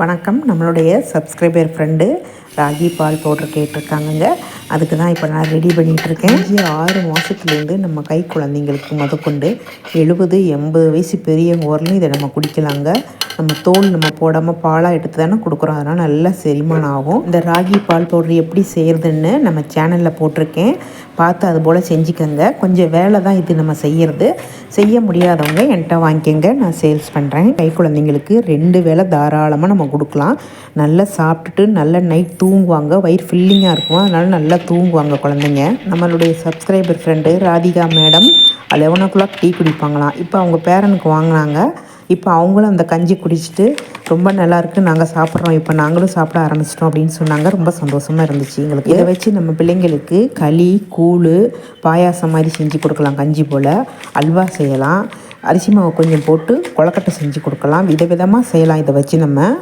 வணக்கம். நம்மளுடைய subscriber friend ராகி பால் பவுடர் கேட்டிருக்காங்கங்க. அதுக்கு தான் இப்போ நான் ரெடி பண்ணிகிட்ருக்கேன் இங்கே ஆறு மாதத்துலேருந்து நம்ம கை குழந்தைங்களுக்கு முதற்கொண்டு எழுபது எண்பது வயசு பெரியவங்க வரலும் இதை நம்ம குடிக்கலாங்க. நம்ம தோல் நம்ம போடாமல் பாலாக எடுத்து தானே கொடுக்குறோம். அதனால் நல்லா செரிமானம் ஆகும். இந்த ராகி பால் பவுடர் எப்படி செய்கிறதுன்னு நம்ம சேனலில் போட்டிருக்கேன். பார்த்து அது போல் செஞ்சுக்கோங்க. கொஞ்சம் வேலை தான் இது நம்ம செய்கிறது செய்ய முடியாதவங்க என்கிட்ட வாங்கிக்கோங்க. நான் சேல்ஸ் பண்ணுறேன் கை குழந்தைங்களுக்கு ரெண்டு வேளை தாராளமாக நம்ம கொடுக்கலாம். நல்லா சாப்பிட்டுட்டு நல்ல நைட் தூங்குவாங்க. வயிறு ஃபில்லிங்காக இருக்கும். அதனால் நல்லா தூங்குவாங்க குழந்தைங்க. நம்மளுடைய subscriber friend Radhika madam eleven o'clock tea குடிப்பாங்களாம். இப்போ அவங்க பேரனுக்கு வாங்கினாங்க. இப்போ அவங்களும் அந்த கஞ்சி குடிச்சிட்டு ரொம்ப நல்லாயிருக்கு நாங்கள் சாப்பிட்றோம். இப்போ நாங்களும் சாப்பிட ஆரம்பிச்சிட்டோம் அப்படின்னு சொன்னாங்க. ரொம்ப சந்தோஷமாக இருந்துச்சு எங்களுக்கு. இதை வச்சு நம்ம பிள்ளைங்களுக்கு களி கூழ் பாயாசம் மாதிரி செஞ்சு கொடுக்கலாம். கஞ்சி போல் அல்வா செய்யலாம். அரிசி மாவு கொஞ்சம் போட்டு கொழக்கட்டை செஞ்சு கொடுக்கலாம். விதவிதமாக செய்யலாம். இதை வச்சு நம்ம